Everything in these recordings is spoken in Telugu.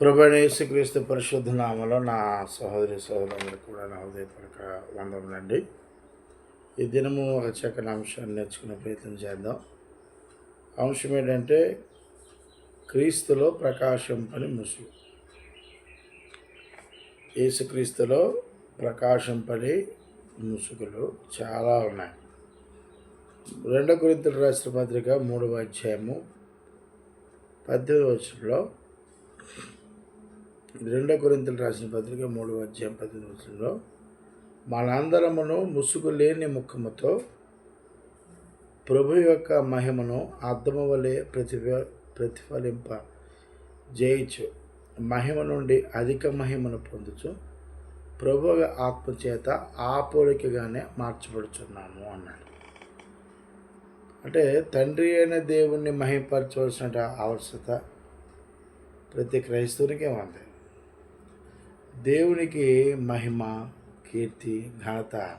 ప్రభణేశక్రీస్తు పరిశుద్ధ నామలో నా సహోదరి సహోదరులు కూడా నా హృదయపూర్వక వందనండి ఈ దినము ఒక చక్కని అంశాన్ని నేర్చుకునే ప్రయత్నం చేద్దాం. అంశం ఏంటంటే క్రీస్తులో ప్రకాశంపని ముసుగు. యేసుక్రీస్తులో ప్రకాశంపని ముసుగులు చాలా ఉన్నాయి. రెండో కొరింతలు రాసిన పత్రిక మూడవ అధ్యాయము పద్దెనిమిది వచ్చంలో రెండో కొరింతలు రాసిన పత్రిక మూడవ అధ్యాయం పద్దెనిమిది వచ్చంలో మనందరమును ముసుగు లేని ముఖముతో ప్రభు యొక్క మహిమను అద్దము వలె ప్రతిఫ ప్రతిఫలింప జయించు. మహిమ నుండి అధిక మహిమను పొందుచు ప్రభు ఆత్మ చేత ఆ పోలికగానే మార్చబడుచున్నాము అన్నాడు. అంటే తండ్రి అయిన దేవుణ్ణి మహిమపరచవలసిన ఆవశ్యకత ప్రతి క్రైస్తవునికి ఉంది. దేవునికి మహిమ కీర్తి ఘనత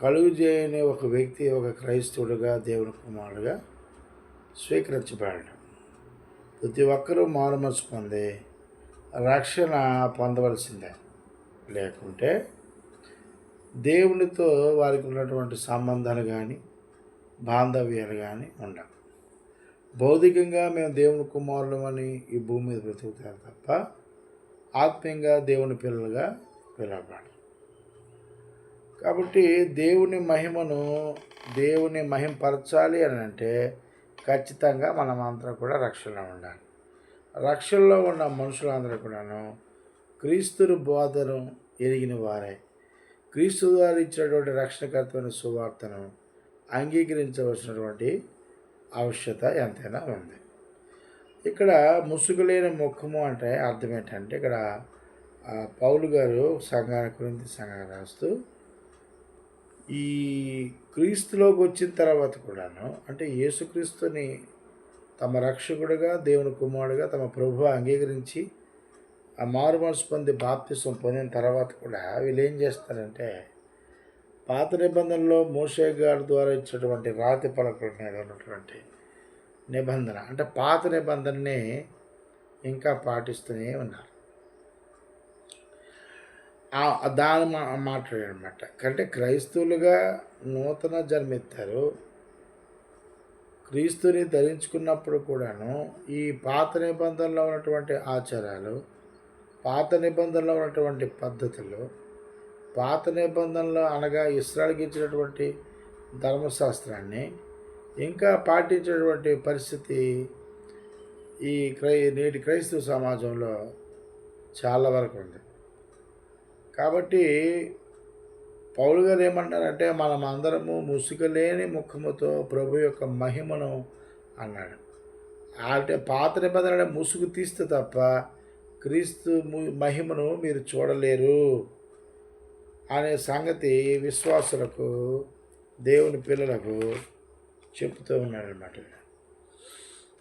కలుగు చేయని ఒక వ్యక్తి ఒక క్రైస్తవుడుగా దేవుని కుమారుడుగా స్వీకరించబడడం ప్రతి ఒక్కరూ మారుమనసు పొంది రక్షణ పొందవలసిందే. లేకుంటే దేవునితో వారికి ఉన్నటువంటి సంబంధాలు కానీ బాంధవ్యాలు కానీ ఉండవు. భౌతికంగా మేము దేవుని కుమారులమని ఈ భూమి మీద బ్రతుకుతారు తప్ప ఆత్మీయంగా దేవుని పిల్లలుగా పిలవబడాలి కాబట్టి దేవుని మహిమను దేవుని మహింపరచాలి అని అంటే ఖచ్చితంగా మనమంతా కూడా రక్షణలో ఉండాలి. రక్షణలో ఉన్న మనుషులందరూ కూడాను క్రీస్తుని బోధను ఎరిగిన వారే. క్రీస్తు ద్వారా ఇచ్చినటువంటి రక్షణకర్తమైన సువార్తను అంగీకరించవలసినటువంటి ఆవశ్యత ఎంతైనా ఉంది. ఇక్కడ ముసుగులేని ముఖము అంటే అర్థం ఏంటంటే ఇక్కడ పౌలు గారు సంఘాన్ని గురించి సంఘాన్ని రాస్తూ ఈ క్రీస్తులోకి వచ్చిన తర్వాత కూడాను అంటే యేసుక్రీస్తుని తమ రక్షకుడిగా దేవుని కుమారుడిగా తమ ప్రభు అంగీకరించి ఆ మారు మనసు పొంది బాప్తిసం పొందిన తర్వాత కూడా వీళ్ళు ఏం చేస్తారంటే పాత నిబంధనలో మోషే గారి ద్వారా ఇచ్చినటువంటి రాతి పలకల మీద ఉన్నటువంటి నిబంధన. అంటే పాత నిబంధనని ఇంకా పాటిస్తూనే ఉన్నారు. దాని మా మాట్లాడనమాట అంటే క్రైస్తవులుగా నూతన జన్మెత్తారు క్రీస్తుని ధరించుకున్నప్పుడు కూడాను ఈ పాత నిబంధనలో ఉన్నటువంటి ఆచారాలు పాత నిబంధనలో ఉన్నటువంటి పద్ధతులు పాత నిబంధనలో అనగా ఇస్రాయల్కి ఇచ్చినటువంటి ధర్మశాస్త్రాన్ని ఇంకా పాటించేటువంటి పరిస్థితి ఈ క్రై నేటి క్రైస్తవ సమాజంలో చాలా వరకు ఉంది. కాబట్టి పౌలు గారు ఏమంటారంటే మనం అందరము ముసుగులేని ముఖముతో ప్రభు యొక్క మహిమను అన్నాడు. అంటే పాత నిబంధన ముసుగు తీస్తే తప్ప క్రీస్తు మహిమను మీరు చూడలేరు అనే సంగతి విశ్వాసులకు దేవుని పిల్లలకు చెప్తూ ఉన్నాడనమాట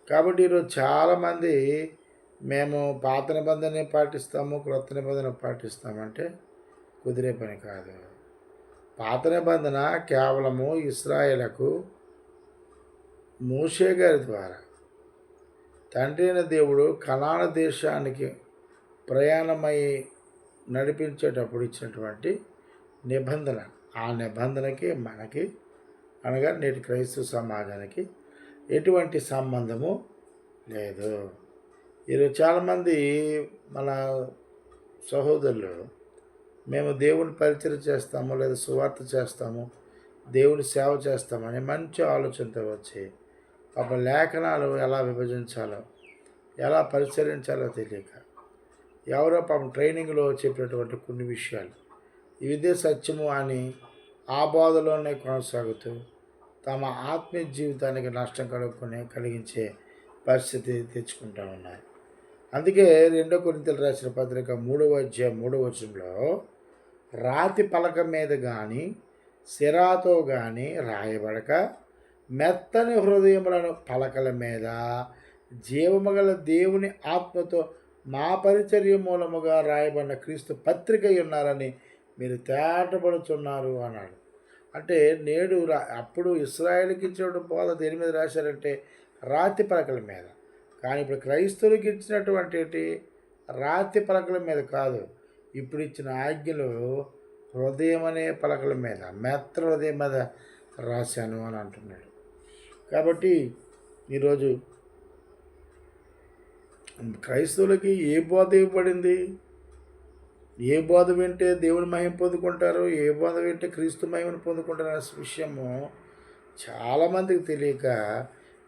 కాబట్టి ఈరోజు చాలామంది మేము పాత నిబంధన పాటిస్తాము క్రొత్త నిబంధన పాటిస్తామంటే కుదిరే పని కాదు. పాత నిబంధన కేవలము ఇస్రాయేలకు మూషే గారి ద్వారా. తండ్రి అయిన దేవుడు కనాన దేశానికి ప్రయాణమై నడిపించేటప్పుడు ఇచ్చినటువంటి నిబంధన. ఆ నిబంధనకి మనకి అనగా నేటి క్రైస్తవ సమాజానికి ఎటువంటి సంబంధము లేదు. ఈరోజు చాలామంది మన సహోదరులు మేము దేవుని పరిచయం చేస్తాము లేదా సువార్త చేస్తాము దేవుని సేవ చేస్తామని మంచి ఆలోచనతో వచ్చి పాప లేఖనాలు ఎలా విభజించాలో ఎలా పరిచరించాలో తెలియక ఎవరో పాపం ట్రైనింగ్లో చెప్పినటువంటి కొన్ని విషయాలు ఇదే సత్యము అని ఆ బాధలోనే కొనసాగుతూ తమ ఆత్మీయ జీవితానికి నష్టం కలుగుకునే కలిగించే పరిస్థితి తెచ్చుకుంటా ఉన్నారు. అందుకే రెండో కొరింతలు రాసిన పత్రిక మూడవ అధ్యాయం మూడవ వచనంలో రాతి పలక మీద కానీ సిరాతో కానీ రాయబడక మెత్తని హృదయములను పలకల మీద జీవమగల దేవుని ఆత్మతో మా పరిచర్య మూలముగా రాయబడిన క్రీస్తు పత్రిక ఉన్నారని మీరు తేటపడుచున్నారు అన్నాడు. అంటే నేడు రా అప్పుడు ఇస్రాయేల్కి ఇచ్చినటువంటి బోధ దేని మీద రాశారంటే రాతి పలకల మీద. కానీ ఇప్పుడు క్రైస్తవులకి ఇచ్చినటువంటి రాతి పలకల మీద కాదు. ఇప్పుడు ఇచ్చిన ఆజ్ఞలు హృదయం అనే పలకల మీద మెత్త హృదయం మీద రాశాను అని అంటున్నాడు. కాబట్టి ఈరోజు క్రైస్తవులకి ఏ బోధ ఇవ్వబడింది? ఏ బోధ వింటే దేవుని మహిమ పొందుకుంటారు ఏ బోధ వింటే క్రీస్తు మహిమను పొందుకుంటారు అనే విషయము చాలామందికి తెలియక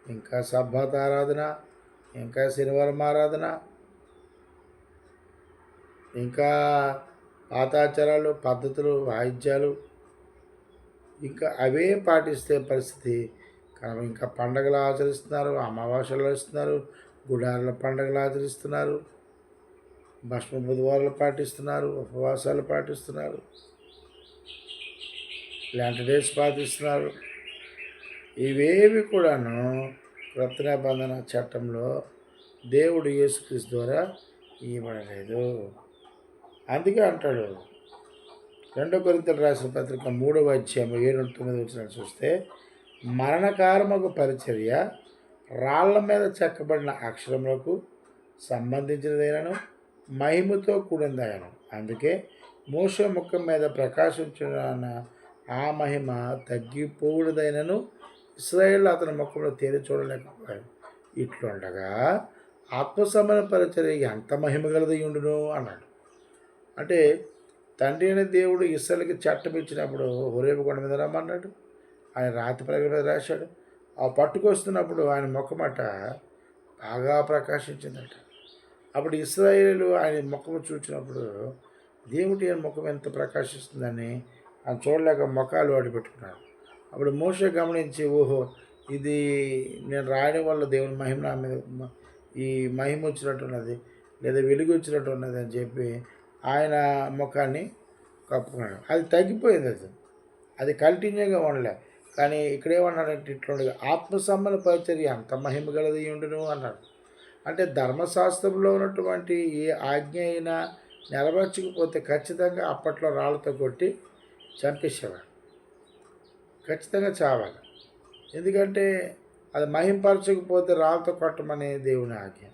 ఇంకా సబ్బాత్ ఆరాధన ఇంకా శనివారం ఆరాధన ఇంకా పాతాచారాలు పద్ధతులు వాయిద్యాలు ఇంకా అవే పాటిస్తే పరిస్థితి. కానీ ఇంకా పండగలు ఆచరిస్తున్నారు అమావాస్యలు ఆచరిస్తున్నారు గుడారుల పండగలు ఆచరిస్తున్నారు. భస్మ బుధవారాలు పాటిస్తున్నారు ఉపవాసాలు పాటిస్తున్నారు. ఇలాంటి డేస్ పాటిస్తున్నారు. ఇవేవి కూడాను క్రొత్త నిబంధన చట్టంలో దేవుడు యేసుక్రీస్తు ద్వారా ఇవ్వబడలేదు. అందుకే అంటాడు రెండో కొరింతలు రాసిన పత్రిక మూడవ అధ్యాయం ఏడు తొమ్మిది వచ్చిన చూస్తే మరణకారమకు పరిచర్య రాళ్ళ మీద చెక్కబడిన అక్షరములకు సంబంధించినదైనను మహిమతో కూడిందగను అందుకే మోస ముఖం మీద ప్రకాశించిన ఆ మహిమ తగ్గిపోవుడదైనను ఇస్రాయేల్ అతని ముఖంలో తేలి చూడలేకపోయాడు. ఇట్లుండగా ఆత్మసమర పరిచర్య ఎంత మహిమ గలది ఉండును అన్నాడు. అంటే తండ్రి అనే దేవుడు ఇస్రాయల్కి చట్టం ఇచ్చినప్పుడు హురేపు కొండ మీద రమ్మన్నాడు. ఆయన రాతి పలక మీద రాశాడు. ఆ పట్టుకొస్తున్నప్పుడు ఆయన ముఖమట బాగా ప్రకాశించిందట. అప్పుడు ఇస్రాయేలు ఆయన ముఖము చూసినప్పుడు దేవుడి ఆయన ముఖం ఎంత ప్రకాశిస్తుందని ఆయన చూడలేక ముఖాలు వాడిపెట్టుకున్నాడు అప్పుడు మోస గమనించి ఓహో ఇది నేను రాయడం వల్ల దేవుని మహిమ నా మీద ఈ మహిమ వచ్చినట్టున్నది లేదా వెలుగు వచ్చినట్టు ఉన్నది అని చెప్పి ఆయన ముఖాన్ని కప్పుకున్నాడు. అది తగ్గిపోయింది అది. అది కంటిన్యూగా ఉండలే. కానీ ఇక్కడ ఏమన్నాడంటే ఆత్మ సంబంధ పరిచర్య అంత మహిమ గలది ఉండను అన్నాడు. అంటే ధర్మశాస్త్రంలో ఉన్నటువంటి ఏ ఆజ్ఞ అయినా నెరవేర్చకపోతే ఖచ్చితంగా అప్పట్లో రాళ్ళతో కొట్టి చంపేసేవాడు ఖచ్చితంగా చావాలి. ఎందుకంటే అది మహింపరచకపోతే రాళ్ళతో కొట్టమనే దేవుని ఆజ్ఞ.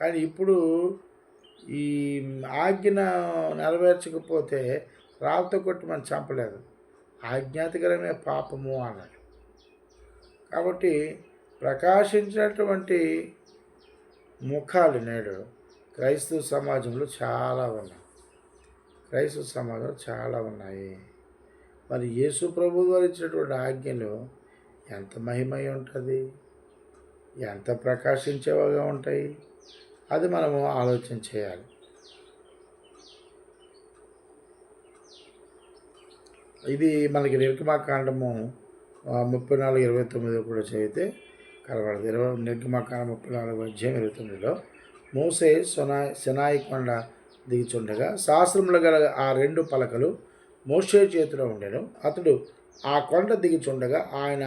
కానీ ఇప్పుడు ఈ ఆజ్ఞ నెరవేర్చకపోతే రాళ్ళతో కొట్టి మనం చంపలేదు. ఆజ్ఞాతకరమే పాపము అన్నారు కాబట్టి ప్రకాశించినటువంటి ముఖాలు నేడు క్రైస్తవ సమాజంలో చాలా ఉన్నాయి. క్రైస్తవ సమాజంలో చాలా ఉన్నాయి. మరి యేసు ప్రభు వారు ఇచ్చినటువంటి ఆజ్ఞలు ఎంత మహిమై ఉంటుంది? ఎంత ప్రకాశించేవిగా ఉంటాయి? అది మనము ఆలోచన చేయాలి. ఇది మనకి నిర్గమాకాండము ముప్పై నాలుగు ఇరవై తొమ్మిది కూడా చదివితే కనబడదు ఇరవై నిర్గమాకాండం ముప్పై నాలుగు అధ్యాయం ఇరవై తొమ్మిదిలో మోసే సొనా సినాయి కొండ దిగుచుండగా శాస్త్రములు గల ఆ రెండు పలకలు మోసే చేతిలో ఉండెను. అతడు ఆ కొండ దిగుచుండగా ఆయన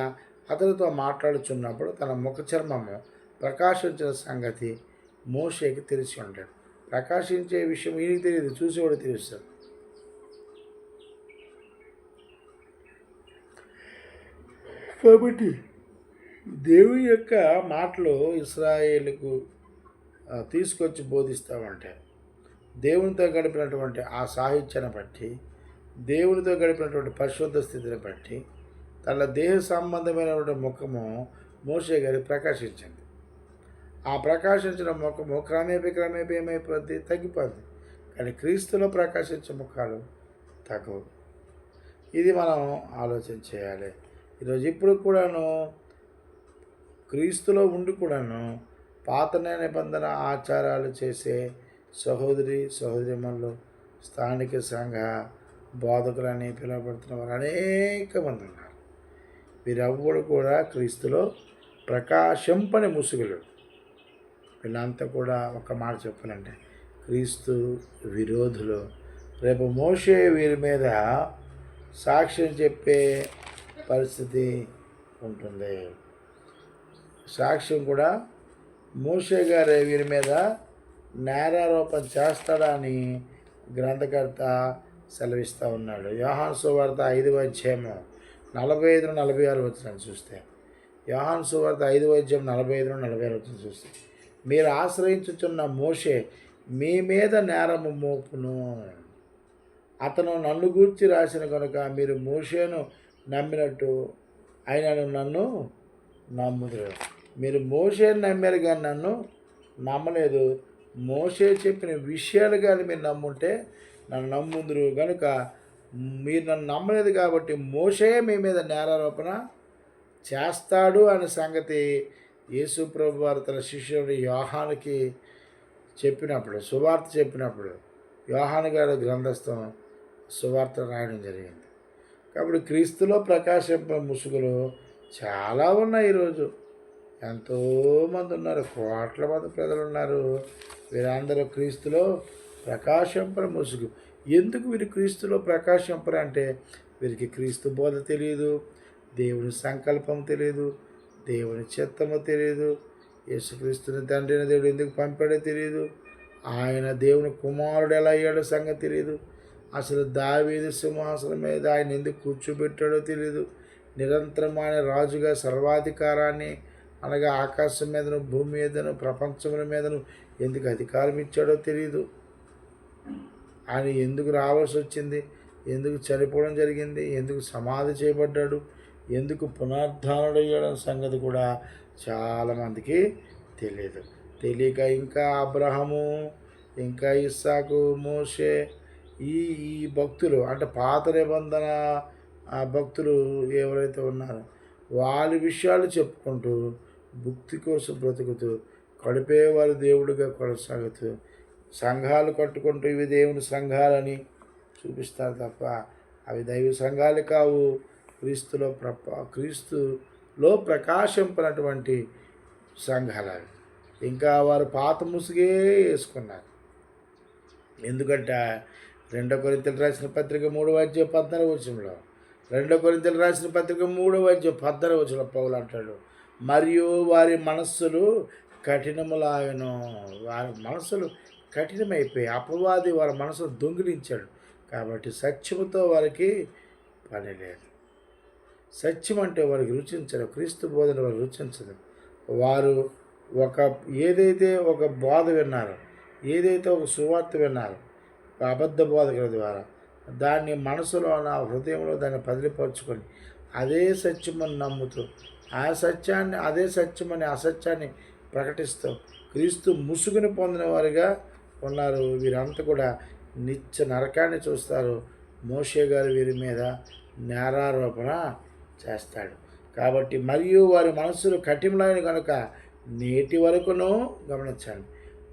అతనితో మాట్లాడుచున్నప్పుడు తన ముఖ చర్మము ప్రకాశించిన సంగతి మోషేకి తెలిసి ఉంటాడు ప్రకాశించే విషయం ఈయనకి తెలియదు చూసేవాడు తెలుస్తాడు కాబట్టి దేవుని యొక్క మాటలు ఇస్రాయేల్కు తీసుకొచ్చి బోధిస్తామంటే దేవునితో గడిపినటువంటి ఆ సాహిత్యాన్ని బట్టి దేవునితో గడిపినటువంటి పరిశుద్ధ స్థితిని బట్టి తన దేహ సంబంధమైనటువంటి ముఖము మోషే గారి ప్రకాశించింది. ఆ ప్రకాశించిన ముఖము క్రమేపీ క్రమేపీ ఏమైపోద్ది? తగ్గిపోద్ది. కానీ క్రీస్తులో ప్రకాశించే ముఖాలు తగ్గవు. ఇది మనం ఆలోచన చేయాలి. ఈరోజు ఇప్పుడు కూడాను క్రీస్తులో ఉండి కూడాను పాత నిబంధన ఆచారాలు చేసే సహోదరి సహోదరిమల్లు స్థానిక సంఘ బోధకులని పిలువబడుతున్న వారు అనేక మంది ఉన్నారు. వీరెవ్వడు కూడా క్రీస్తులో ప్రకాశంపని ముసుగులు. వీళ్ళంతా కూడా ఒక మాట చెప్పాలంటే క్రీస్తు విరోధులు. రేపు మోసే వీరి మీద సాక్ష్యం చెప్పే పరిస్థితి ఉంటుంది. సాక్ష్యం కూడా మూసే గారు వీరి మీద నేరారోపణ చేస్తాడా అని గ్రంథకర్త సెలవిస్తూ ఉన్నాడు. యోహాన్ సువార్త ఐదు అధ్యాయము నలభై ఐదు నలభై ఆరు వచ్చిన చూస్తే. యోహాన్ సువార్త ఐదు అధ్యాయం నలభై ఐదు నలభై ఆరు వచ్చిన చూస్తే. మీరు ఆశ్రయించుచున్న మోషే మీ మీద నేరము మోపును. అతను నన్ను గూర్చి రాసిన కనుక మీరు మోషేను నమ్మినట్టు ఆయనను నన్ను నమ్ముదురు. మీరు మోషేని నమ్మారు కానీ నన్ను నమ్మలేదు. మోసే చెప్పిన విషయాలు కానీ మీరు నమ్ముంటే నన్ను నమ్ముందురు. కనుక మీరు నన్ను నమ్మలేదు కాబట్టి మోసే మీ మీద నేరారోపణ చేస్తాడు అనే సంగతి యేసు ప్రభు వారు తన శిష్యుడు యోహానికి చెప్పినప్పుడు సువార్త చెప్పినప్పుడు యోహాను గారి గ్రంథస్థం సువార్త రాయడం జరిగింది. కాబట్టి క్రీస్తులో ప్రకాశింప ముసుగులు చాలా ఉన్నాయి ఈరోజు. ఎంతోమంది ఉన్నారు కోట్ల మంది ప్రజలు ఉన్నారు. వీరందరూ క్రీస్తులో ప్రకాశింపర ముసుగు. ఎందుకు వీరు క్రీస్తులో ప్రకాశింపరు అంటే వీరికి క్రీస్తు బోధ తెలియదు దేవుని సంకల్పం తెలియదు దేవుని చిత్తము తెలియదు యేసుక్రీస్తుని తండ్రిని దేవుడు ఎందుకు పంపాడో తెలియదు ఆయన దేవుని కుమారుడు ఎలా అయ్యాడో సంగతి తెలియదు అసలు దావీది సింహాసనం మీద ఆయన ఎందుకు కూర్చోబెట్టాడో తెలియదు నిరంతరమైన రాజుగా సర్వాధికారాన్ని అనగా ఆకాశం మీదను భూమి మీదను ప్రపంచముల మీదను ఎందుకు అధికారం ఇచ్చాడో తెలియదు ఆయన ఎందుకు రావాల్సి వచ్చింది? ఎందుకు చనిపోవడం జరిగింది? ఎందుకు సమాధి చేయబడ్డాడు? ఎందుకు పునరుద్ధానుడయ్యాడన్న సంగతి కూడా చాలామందికి తెలియదు తెలియక ఇంకా అబ్రహము ఇంకా ఇస్సాకు మోషే ఈ ఈ భక్తులు అంటే పాత నిబంధన భక్తులు ఎవరైతే ఉన్నారో వాళ్ళ విషయాలు చెప్పుకుంటూ భుక్తి కోసం బ్రతుకుతూ కడిపేవారు దేవుడిగా కొనసాగుతూ సంఘాలు కట్టుకుంటూ ఇవి దేవుని సంఘాలని చూపిస్తారు తప్ప అవి దైవ సంఘాలు కావు. క్రీస్తులో ప్రప క్రీస్తులో ప్రకాశింపనటువంటి సంఘాలు అవి ఇంకా వారు పాత ముసుగే వేసుకున్నారు. ఎందుకంటే రెండో కొరింతలు రాసిన పత్రిక మూడవ అధ్యాయ పద్నాలుగు వచ్చంలో రెండో కొరింతలు రాసిన పత్రిక మూడవ అధ్యాయ పద్నాలుగు వచ్చిన పౌలు అంటాడు మరియు వారి మనస్సులు కఠినములాగను. వారి మనస్సులు కఠినమైపోయి అపవాది వారి మనసును దొంగిలించాడు. కాబట్టి సత్యముతో వారికి పని లేదు. సత్యం అంటే వారికి రుచించరు క్రీస్తు బోధన వారు రుచించదు వారు ఒక ఏదైతే ఒక బోధ విన్నారో ఏదైతే ఒక సువార్త విన్నారో ఒక అబద్ధ బోధకుల ద్వారా దాన్ని మనసులో నా హృదయంలో దాన్ని పదిలిపరుచుకొని అదే సత్యమని నమ్ముతూ ఆ సత్యాన్ని అదే సత్యమని అసత్యాన్ని ప్రకటిస్తూ క్రీస్తు ముసుగుని పొందిన వారిగా ఉన్నారు. వీరంతా కూడా నిత్య నరకాన్ని చూస్తారు. మోషే గారు వీరి మీద నేరారోపణ చేస్తాడు. కాబట్టి మరియు వారి మనస్సులు కఠినమైన కనుక నేటి వరకును గమనించండి.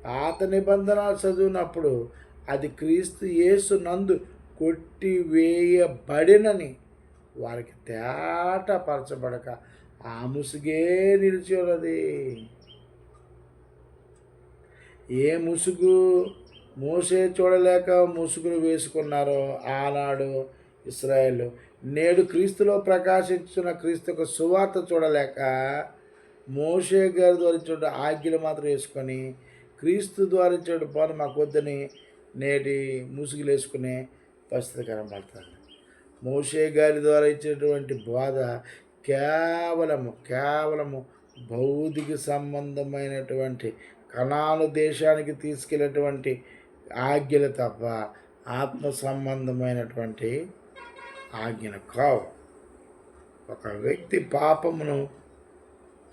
పాత నిబంధన చదివినప్పుడు అది క్రీస్తు యేసు నందు కొట్టివేయబడినని వారికి తేటపరచబడక ఆ ముసుగే నిలిచి ఉన్నది ఏ ముసుగు మోసే చూడలేక ముసుగులు వేసుకున్నారో ఆనాడు ఇస్రాయేల్. నేడు క్రీస్తులో ప్రకాశించిన క్రీస్తుకు సువార్త చూడలేక మోషే గారి ద్వారా ఇచ్చిన ఆజ్ఞలు మాత్రం వేసుకొని క్రీస్తు ద్వారా ఇచ్చిన పని మాకు వద్దని నేటి ముసుగులు వేసుకునే పరిస్థితి కనబడతారు మోషే గారి ద్వారా ఇచ్చినటువంటి బాధ కేవలము కేవలము భౌతిక సంబంధమైనటువంటి కణాలు దేశానికి తీసుకెళ్ళేటువంటి ఆజ్ఞలు తప్ప ఆత్మ సంబంధమైనటువంటి ఆజ్ఞలు కావు. ఒక వ్యక్తి పాపమును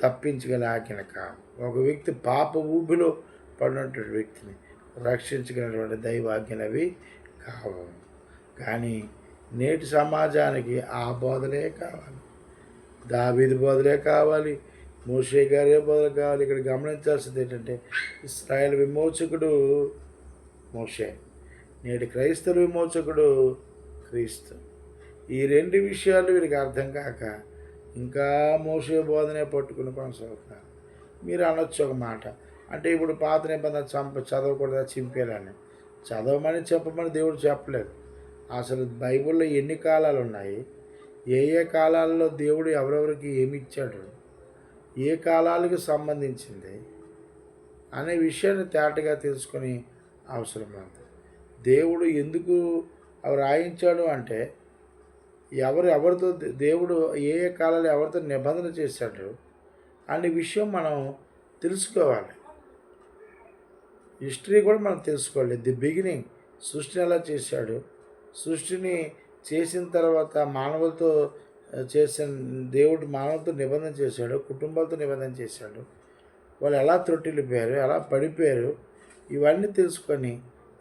తప్పించగల ఆజ్ఞలు కావు. ఒక వ్యక్తి పాప ఊబిలో పడినటువంటి వ్యక్తిని రక్షించగలిగినటువంటి దైవాజ్ఞలు అవి కావు. కానీ నేటి సమాజానికి ఆ బోధలే కావాలి. దావీది బోధలే కావాలి మోషే గారే బోధలు కావాలి. ఇక్కడ గమనించాల్సింది ఏంటంటే ఇస్రాయల్ విమోచకుడు మోషే నేటి క్రైస్తవ విమోచకుడు క్రీస్తు. ఈ రెండు విషయాలు వీరికి అర్థం కాక ఇంకా మోసే బోధనే పట్టుకుని కొనసాగుతున్నారు. మీరు అనొచ్చు ఒక మాట అంటే ఇప్పుడు పాత నిబంధన చంప చదవకూడదా చింపేయాలని? చదవమని చెప్పమని దేవుడు చెప్పలేదు. అసలు బైబిల్లో ఎన్ని కాలాలు ఉన్నాయి? ఏ ఏ కాలాల్లో దేవుడు ఎవరెవరికి ఏమి ఇచ్చాడు ఏ కాలాలకు సంబంధించింది? అనే విషయాన్ని తేటగా తెలుసుకొని అవసరం దేవుడు ఎందుకు అవి రాయించాడు అంటే ఎవరు ఎవరితో దేవుడు ఏ ఏ కాలంలో ఎవరితో నిబంధన చేశాడు అనే విషయం మనం తెలుసుకోవాలి. హిస్టరీ కూడా మనం తెలుసుకోవాలి. ది బిగినింగ్ సృష్టిని ఎలా చేశాడు? సృష్టిని చేసిన తర్వాత మానవులతో చేసిన దేవుడు మానవులతో నిబంధన చేశాడు కుటుంబాలతో నిబంధన చేశాడు. వాళ్ళు ఎలా త్రొట్టిల్లిపోయారు ఎలా పడిపోయారు ఇవన్నీ తెలుసుకొని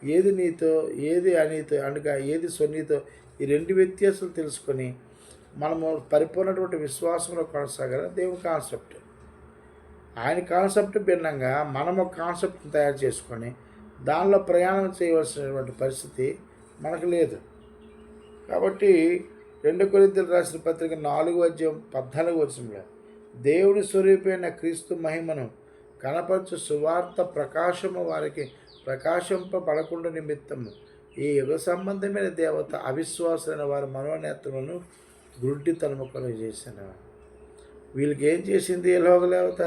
ఏది నీతో ఏది అనీతో అనగా ఏది సొన్నీతో ఈ రెండు వ్యత్యాసాలు తెలుసుకొని మనము పరిపూర్ణటువంటి విశ్వాసంలో కొనసాగాల దేవుని కాన్సెప్ట్. ఆయన కాన్సెప్ట్ భిన్నంగా మనము కాన్సెప్ట్ని తయారు చేసుకొని దానిలో ప్రయాణం చేయవలసినటువంటి పరిస్థితి మనకు లేదు. కాబట్టి రెండు కొరింతలు రాసిన పత్రిక నాలుగు అధ్యాయం పద్నాలుగు వచనంలో దేవుని స్వరూపైన క్రీస్తు మహిమను కనపరచు సువార్త ప్రకాశము వారికి ప్రకాశింపబడకుండా నిమిత్తము. ఈ యుగ సంబంధమైన దేవత అవిశ్వాసమైన వారి మనోనేత్రములను గుడ్డితనము కలుగు చేసిన వీళ్ళకి ఏం చేసింది ఈ లోకదేవత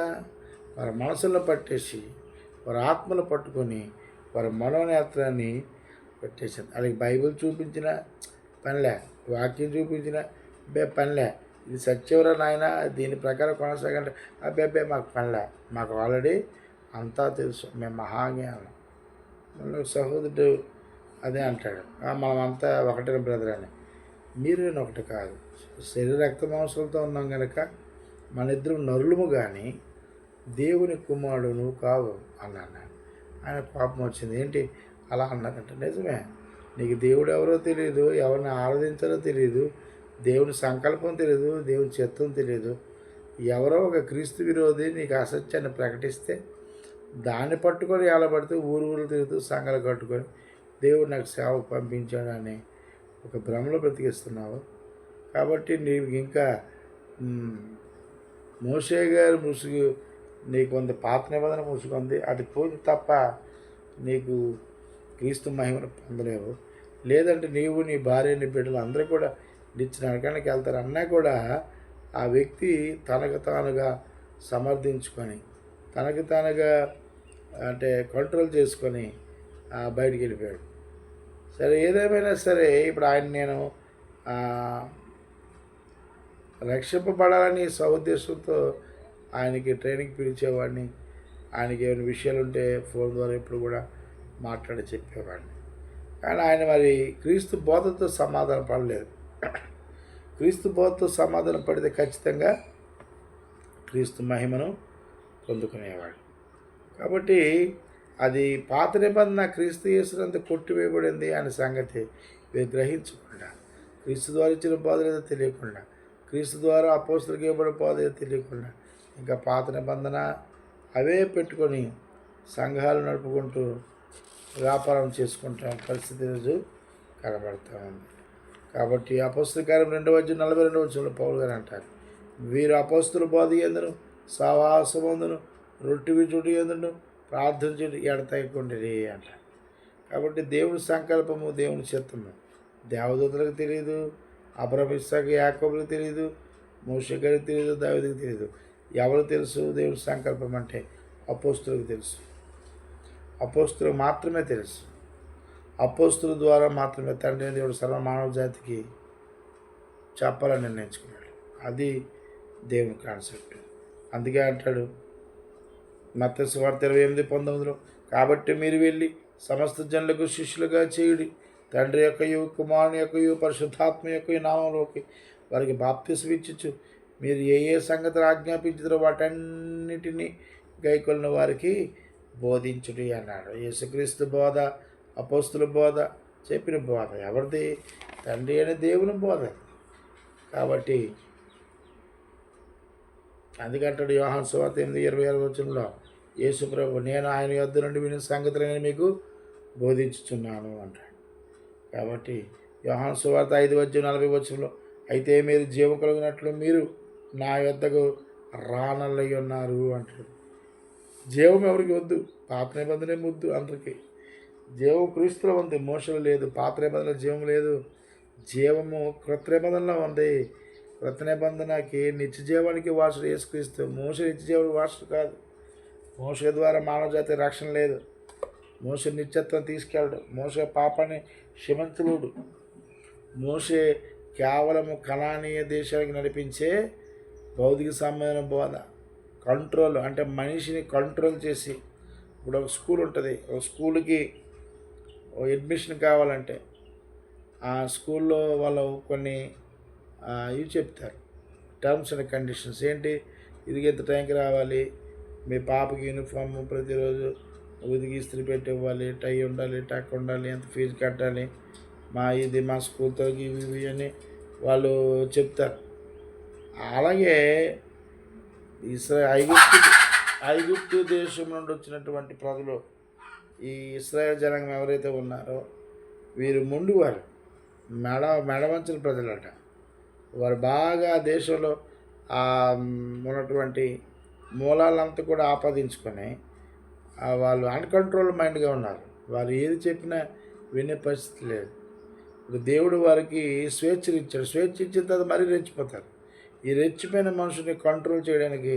వారి మనసులను పట్టేసి వారి ఆత్మలు పట్టుకొని వారి మనోనేత్రాన్ని పెట్టేసింది వాళ్ళకి బైబిల్ చూపించిన పనిలే. వాక్యం చూపించిన అబ్బే పనిలే. ఇది సత్యవరా నాయన దీని ప్రకారం కొనసాగండి. అబ్బే అబ్బే మాకు పనిలే. మాకు ఆల్రెడీ అంతా తెలుసు. మేము మహాజ్ఞానం. మళ్ళీ సహోదరుడు అదే అంటాడు. మనమంతా ఒకటే బ్రదర్ అని. మీరు నేను ఒకటి కాదు. శరీర రక్త మాంసాలతో ఉన్నాం కనుక మన ఇద్దరం నరులము కానీ దేవుని కుమారుడు నువ్వు కావు అన్నాను ఆయన కోపం వచ్చింది. ఏంటి? అలా అన్నారంట నిజమే. నీకు దేవుడు ఎవరో తెలియదు ఎవరిని ఆరాధించాలో తెలియదు దేవుని సంకల్పం తెలియదు దేవుని చిత్తం తెలియదు ఎవరో ఒక క్రీస్తు విరోధి నీకు అసత్యాన్ని ప్రకటిస్తే దాన్ని పట్టుకొని ఎలా పడితే ఊరు ఊరు తిరుగుతూ సంఘాలు కట్టుకొని దేవుడు నాకు సేవ పంపించాడు అని ఒక భ్రమలో బ్రతికిస్తున్నావు. కాబట్టి నీకు ఇంకా మోసే మోషే గారి ముసుగు నీకు కొంత పాత నిబంధన ముసుగుంది అది పోతే తప్ప నీకు క్రీస్తు మహిమను పొందలేవు. లేదంటే నీవు నీ భార్య నీ బిడ్డలు అందరూ కూడా నిచ్చిన నరకానికి వెళ్తారు అన్నా కూడా ఆ వ్యక్తి తనకు తానుగా సమర్థించుకొని తనకు తానుగా అంటే కంట్రోల్ చేసుకొని బయటికి వెళ్ళిపోయాడు. సరే ఏదేమైనా సరే ఇప్పుడు ఆయన నేను రక్షింపబడాలని సౌద్దేశంతో ఆయనకి ట్రైనింగ్ పిలిచేవాడిని. ఆయనకి ఏమైనా విషయాలు ఉంటే ఫోన్ ద్వారా ఎప్పుడు కూడా మాట్లాడి చెప్పేవాడిని. కానీ ఆయన మరి క్రీస్తు బోధతో సమాధానం పడలేదు. క్రీస్తు బోధతో సమాధానం పడితే ఖచ్చితంగా క్రీస్తు మహిమను పొందుకునేవాడు. కాబట్టి అది పాత నిబంధన క్రీస్తు చేసినంత కొట్టివేయబడింది అనే సంగతి గ్రహించకుండా క్రీస్తు ద్వారా ఇచ్చిన బోధ ఏదో తెలియకుండా క్రీస్తు ద్వారా అపోస్తులకు ఇవ్వబడిన బోధ ఏదో తెలియకుండా ఇంకా పాత నిబంధన అవే పెట్టుకొని సంఘాలు నడుపుకుంటూ వ్యాపారం చేసుకుంటాం పరిస్థితి రోజు కనబడుతూ. ఉంది కాబట్టి అపోస్తుల రెండవ వచ్చి నలభై రెండవ వచ్చిన పౌరు గారు అంటారు. వీరు అపోస్తుల బోధ ఎందును? సవాసమందును రొట్టి విచుటి ఎందును? ప్రార్థన చేయడం ఎడతయకుండి అంటారు. కాబట్టి దేవుని సంకల్పము దేవుని చిత్తము. దేవదూతలకు తెలియదు అబ్రమిస్సాకు యాకబులకు తెలియదు మోష గారికి తెలియదు దావిదికి తెలియదు ఎవరు తెలుసు? దేవుని సంకల్పం అంటే అపోస్తులకు తెలుసు. అపోస్తులకు మాత్రమే తెలుసు. అపోస్తుల ద్వారా మాత్రమే తండ్రి దేవుడు సర్వ మానవ జాతికి చెప్పాలని నిర్ణయించుకున్నాడు. అది దేవుని కాన్సెప్ట్. అందుకే అంటాడు మత సువార్త ఇరవై ఎనిమిది పంతొమ్మిదిలో కాబట్టి మీరు వెళ్ళి సమస్త జనులకు శిష్యులుగా చేయుడి తండ్రి యొక్కయు కుమారుని యొక్కయు పరిశుద్ధాత్మ యొక్క నామంలోకి వారికి బాప్తిసం ఇచ్చచ్చు మీరు ఏ ఏ సంగతులు ఆజ్ఞాపించారో వాటన్నిటినీ గైకొలిన వారికి బోధించుడి అన్నాడు. యేసుక్రీస్తు బోధ అపోస్తుల బోధ చెప్పిన బోధ. ఎవరిది? తండ్రి అనే దేవుని బోధ. కాబట్టి అందుకంటాడు యోహాన్ సువార్త ఎనిమిది ఇరవై ఆరు వచ్చంలో యేసు ప్రభు నేను ఆయన యొద్ నుండి విని సంగతులను మీకు బోధించుచున్నాను అంటాడు. కాబట్టి యోహాన్ సువార్త ఐదు వచ్చి నలభై వచ్చంలో అయితే మీరు జీవం కలిగినట్లు మీరు నా యొద్దకు రానల్లై ఉన్నారు అంటాడు. జీవం ఎవరికి వద్దు? పాత నిబంధనే ముద్దు అందరికీ. జీవం క్రీస్తులో ఉంది మోసలు లేదు పాత నిబంధనలో జీవం లేదు. జీవము కృత నిబంధనలో ఉంది. కృత నిబంధనకి నిత్య జీవానికి వాసుడు యేసుక్రీస్తు. మోస నిత్య వాసుడు కాదు. మోస ద్వారా మానవ జాతి రక్షణ లేదు. మోస నిత్యత్వం తీసుకెళ్ళడు. మోస పాపాన్ని క్షమించలేడు మోసే కేవలము కళానీయ దేశానికి నడిపించే భౌతిక సంబంధమైన బోధ. కంట్రోల్ అంటే మనిషిని కంట్రోల్ చేసి ఇప్పుడు ఒక స్కూల్ ఉంటుంది. ఒక స్కూల్కి అడ్మిషన్ కావాలంటే ఆ స్కూల్లో వాళ్ళు కొన్ని ఇవి చెప్తారు. Terms and conditions. ఏంటి? ఇది ఎంత టైంకి రావాలి? మీ పాపకి యూనిఫామ్ ప్రతిరోజు ఉదికి ఇస్త్రీ పెట్టి ఇవ్వాలి. టై ఉండాలి టక్ ఉండాలి ఎంత ఫీజు కట్టాలి? మా ఇది మా స్కూల్తో ఇవి ఇవి అని వాళ్ళు చెప్తారు. అలాగే ఇస్రా ఐగుప్తు ఐగుప్తు దేశం నుండి వచ్చినటువంటి ప్రజలు ఈ ఇస్రాయల్ జనాంగం ఎవరైతే ఉన్నారో వీరు ముందు వారు మెడ మెడవంచిన ప్రజలట. వారు బాగా దేశంలో ఆ ఉన్నటువంటి మూలాలంతా కూడా ఆపాదించుకొని వాళ్ళు అన్కంట్రోల్ మైండ్గా ఉన్నారు. వారు ఏది చెప్పినా వినే పరిస్థితి లేదు. ఇప్పుడు దేవుడు వారికి స్వేచ్ఛను ఇచ్చాడు. స్వేచ్ఛ ఇచ్చిన తర్వాత మరీ రెచ్చిపోతారు. ఈ రెచ్చిపోయిన మనుషుని కంట్రోల్ చేయడానికి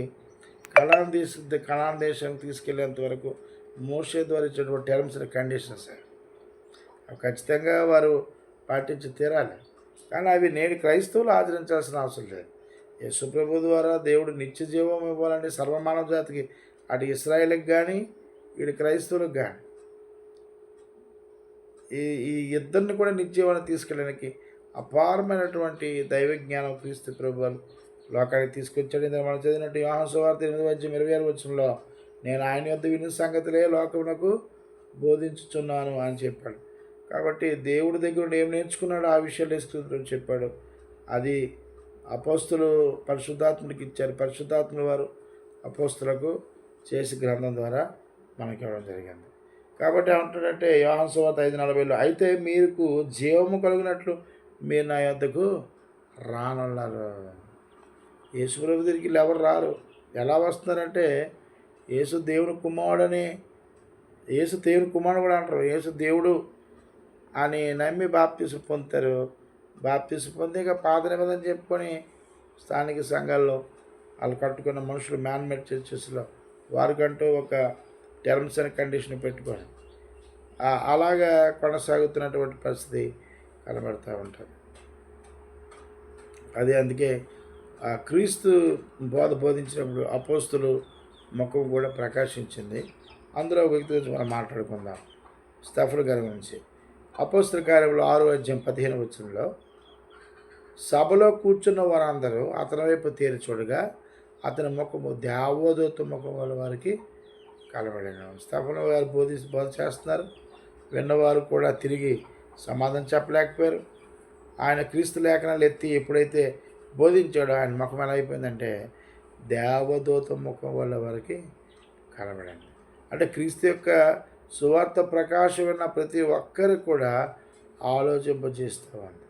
కళాం తీసు కళాం దేశానికి తీసుకెళ్ళేంత వరకు మోసే ద్వారా ఇచ్చినటువంటి టర్మ్స్ అండ్ కండిషన్స్ అవి ఖచ్చితంగా వారు పాటించి తీరాలి. కానీ అవి నేడు క్రైస్తవులు ఆచరించాల్సిన అవసరం లేదు. యేసుప్రభు ద్వారా దేవుడు నిత్య జీవం ఇవ్వాలంటే సర్వమానవ జాతికి అటు ఇస్రాయేల్కి కానీ ఇటు క్రైస్తవులకు కానీ ఈ ఈ ఇద్దరిని కూడా నిత్యజీవాన్ని తీసుకెళ్ళడానికి అపారమైనటువంటి దైవ జ్ఞానం క్రీస్తు ప్రభువాలు లోకానికి తీసుకొచ్చాడు. ఇందులో మనం చదివినట్టు యోహన్ సువార్త ఎనిమిది వచ్చి ఇరవై ఆరు వచ్చంలో నేను ఆయన యొద్ విని సంగతులే లోకమునకు బోధించుచున్నాను అని చెప్పాడు. కాబట్టి దేవుడి దగ్గర నుండి ఏం నేర్చుకున్నాడో ఆ విషయాలు యేసుక్రీస్తు చెప్పాడు. అది అపోస్తులు పరిశుద్ధాత్ముడికి ఇచ్చారు. పరిశుద్ధాత్ముల వారు అపోస్తులకు చేసి గ్రంథం ద్వారా మనకి ఇవ్వడం జరిగింది. కాబట్టి ఏమంటాడంటే యోహన్ సువార్త ఐదు నలభైలో అయితే మీకు జీవము కలిగినట్లు మీరు నా యొద్దకు రానున్నారు. యేసుప్రభు దగ్గరికి ఎవరు రారు? ఎలా వస్తున్నారంటే యేసు దేవుని కుమారుడని యేసు దేవుని కుమారుడు కూడా అంటారు. యేసు దేవుడు అని నమ్మి బాప్తీసు పొందుతారు. బాప్తీసు పొంది ఇక పాత నిబంధన చెప్పుకొని స్థానిక సంఘాల్లో వాళ్ళు కట్టుకున్న మనుషులు మ్యాన్మేడ్ చర్చెస్లో వారికంటూ ఒక టర్మ్స్ అండ్ కండిషన్ పెట్టుకొని అలాగా కొనసాగుతున్నటువంటి పరిస్థితి. కనబడుతూ ఉంటుంది అదే అందుకే ఆ క్రీస్తు బోధ బోధించినప్పుడు అపోస్తులు ముఖం కూడా ప్రకాశించింది. అందులో ఒక వ్యక్తి గురించి మనం మాట్లాడుకుందాం. స్టఫర్ గారి గురించి. అపోస్తుల కార్యంలో ఆరో అధ్యయం పదిహేను వచ్చంలో సభలో కూర్చున్న వారందరూ అతని వైపు తీరి చూడగా అతని ముఖము దేవోదూత ముఖం వల్ల వారికి కలబడిన స్తఫను గారు బోధి బోధ చేస్తున్నారు. విన్నవారు కూడా తిరిగి సమాధానం చెప్పలేకపోయారు. ఆయన క్రీస్తు లేఖనాలు ఎత్తి ఎప్పుడైతే బోధించాడో ఆయన ముఖం ఎలా అయిపోయిందంటే దేవదూత ముఖం వల్ల వారికి కనబడింది అంటే క్రీస్తు యొక్క సువార్త ప్రకాశం ఉన్న ప్రతి ఒక్కరికి కూడా ఆలోచింపజేస్తూ ఉంది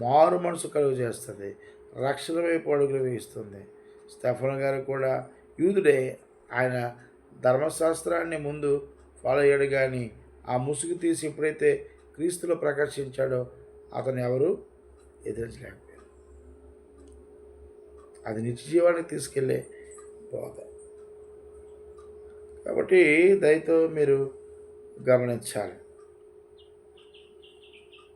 మారు మనసు కలుగు చేస్తుంది రక్షణ వైపు అడుగులు వేయిస్తుంది. స్టెఫన్ గారు కూడా యూదుడే ఆయన ధర్మశాస్త్రాన్ని ముందు ఫాలో అయ్యాడు కానీ ఆ ముసుగు తీసి ఎప్పుడైతే క్రీస్తులో ప్రకాశించాడో అతను ఎవరు? ఎదిరించలేకపోయారు అది నిత్య జీవానికి తీసుకెళ్ళే బోధ. కాబట్టి దయతో మీరు గమనించాలి.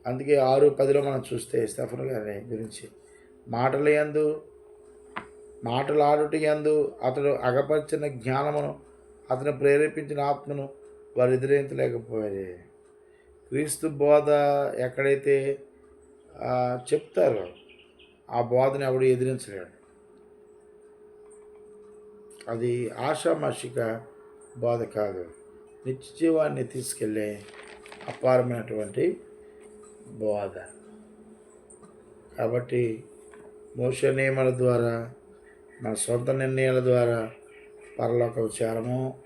అందుకే ఆరు పదిలో మనం చూస్తే స్టెఫన్ గారి గురించి మాటల యందు మాటలు ఆడుట అతడు అగపరిచిన జ్ఞానమును అతను ప్రేరేపించిన ఆత్మను వారు ఎదిరించలేకపోయారు. క్రీస్తు బోధ ఎక్కడైతే చెప్తారో ఆ బోధను ఎవడు ఎదిరించలేడు. అది ఆషామాషిక బోధ కాదు. నిత్యజీవాన్ని తీసుకెళ్ళే అపారమైనటువంటి బోధ. కాబట్టి మోస నియమాల ద్వారా మన సొంత నిర్ణయాల ద్వారా పరలోక విచారము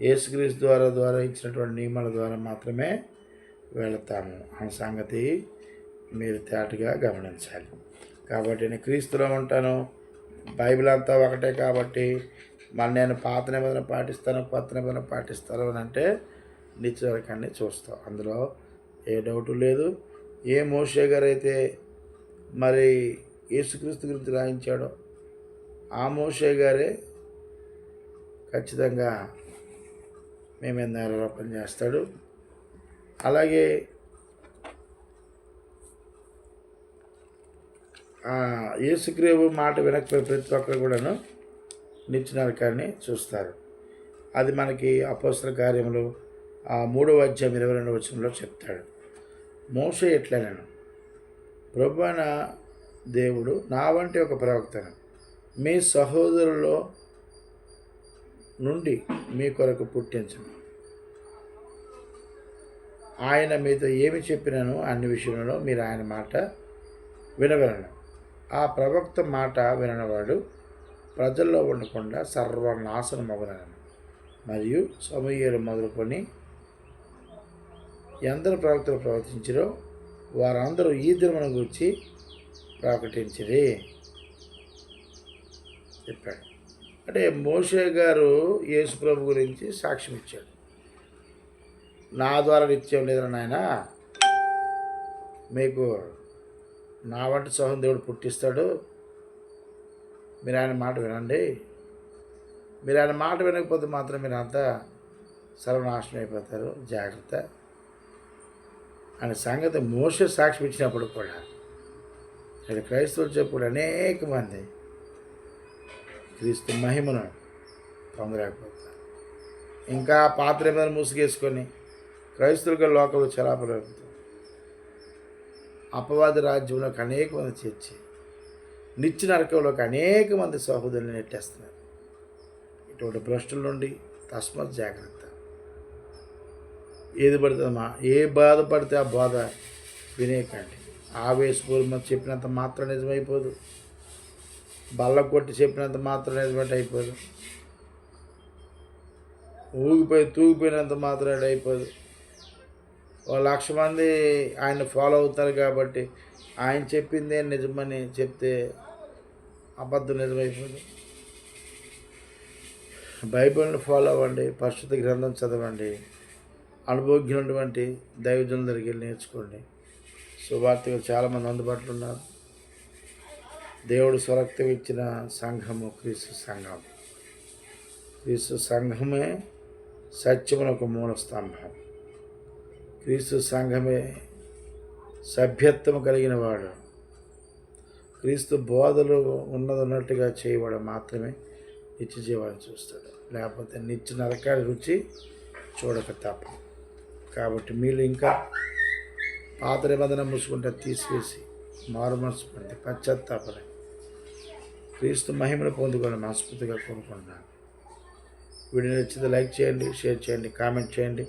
యేసుక్రీస్తు ద్వారా ద్వారా ఇచ్చినటువంటి నియమాల ద్వారా మాత్రమే వెళతాము. అన్న సంగతి మీరు తేటగా గమనించాలి. కాబట్టి నేను క్రీస్తులో ఉంటాను. బైబిల్ అంతా ఒకటే కాబట్టి మరి నేను పాత నిబంధన పాటిస్తాను కొత్త నిబంధన పాటిస్తాను అని అంటే నిత్యవరకాన్ని చూస్తాం. అందులో ఏ డౌటు లేదు. ఏ మోషే గారు అయితే మరి యేసుక్రీస్తు గురించి రాయించాడో ఆ మోషే గారే ఖచ్చితంగా మేము ఎన్నో పని చేస్తాడు. అలాగే యేసుక్రేవు మాట వినకపోయి ప్రతి ఒక్కరు కూడాను నిత్యనరకాన్ని చూస్తారు. అది మనకి అపోస్తల కార్యములు ఆ మూడవ అధ్యాయం ఇరవై రెండు వచనంలో చెప్తాడు. మోస ఎట్లా నేను ప్రభు దేవుడు నా వంటి ఒక ప్రవక్తను మీ సహోదరులో నుండి మీ కొరకు పుట్టించను. ఆయన మీతో ఏమి చెప్పినను అన్ని విషయంలో మీరు ఆయన మాట వినగలను. ఆ ప్రవక్త మాట వినవాడు ప్రజల్లో ఉండకుండా సర్వనాశనమగునను మరియు సమూహలు మొదలుకొని ఎందరు ప్రవక్తలు ప్రవర్తించారో వారందరూ ఈ దినమును గురించి ప్రకటించిరి చెప్పాడు. అంటే మోషే గారు యేసు ప్రభు గురించి సాక్ష్యం ఇచ్చాడు నా ద్వారా నిత్యం లేదు నాయన. మీకు నా వంటి సోహం దేవుడు పుట్టిస్తాడు. మీరు ఆయన మాట వినండి. మీరు ఆయన మాట వినకపోతే మాత్రం మీరు అంతా సర్వనాశనం అయిపోతారు. జాగ్రత్త. అనే సంగతి మోస సాక్ష్యం ఇచ్చినప్పుడు కూడా ఇక్కడ క్రైస్తవులు చెప్పుడు అనేక మంది క్రీస్తు మహిమను పొందలేకపోతారు. ఇంకా పాత్ర మీద ముసుగేసుకొని క్రైస్తవులుగా లోకంలో చలాపలేకపోతారు అపవాద రాజ్యంలోకి అనేక మంది చేర్చి నిత్య నరకంలోకి అనేక మంది సహోదరులు నెట్టేస్తున్నారు. ఇటువంటి భ్రష్టుల నుండి తస్మత్ జాగ్రత్త. ఏది పడుతుందమ్మా ఏ బాధ పడితే ఆ బాధ వినేకండి ఆవేశపూర్వం చెప్పినంత మాత్రం నిజమైపోదు. బల్ల కొట్టి చెప్పినంత మాత్రం నిజమంటే అయిపోదు. ఊగిపోయి తూగిపోయినంత మాత్రం అయిపోదు లక్ష మంది ఆయన ఫాలో అవుతారు కాబట్టి ఆయన చెప్పిందే నిజమని చెప్తే అబద్ధం నిజమైపోయింది బైబిల్ని ఫాలో అవ్వండి పరిశుద్ధ గ్రంథం చదవండి అనుభవజ్ఞులటువంటి దైవజనుల దగ్గరికి వెళ్ళి నేర్చుకోండి. సువార్తలు చాలామంది అందుబాటులో ఉన్నారు. దేవుడు స్వరక్తం ఇచ్చిన సంఘము క్రీస్తు సంఘం. క్రీస్తు సంఘమే సత్యమునకు మూల స్తంభం. క్రీస్తు సంఘమే సభ్యత్వం కలిగిన వాడు. క్రీస్తు బోధలు ఉన్నది ఉన్నట్టుగా చేయవాడు మాత్రమే నిత్య జీవాన్ని చూస్తాడు. లేకపోతే నిత్య నరకాడి రుచి చూడక తప్ప. కాబట్టి మీరు ఇంకా పాత నిబంధన మూసుకుంటే తీసివేసి మారు మనసు పొంది పశ్చాత్తాపలే క్రీస్తు మహిమను పొందుకొని మనస్ఫూర్తిగా కోరుకుంటున్నాను. వీడియో నచ్చితే లైక్ చేయండి షేర్ చేయండి కామెంట్ చేయండి.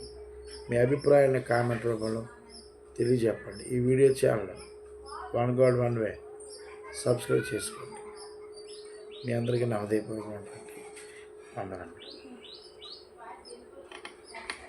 మీ అభిప్రాయాన్ని కామెంట్ రూపంలో తెలియజెప్పండి. ఈ video channel one god one way subscribe చేసుకోండి. మీ అందరికీ నా హృదయపూర్వకమైనటువంటి వందనములు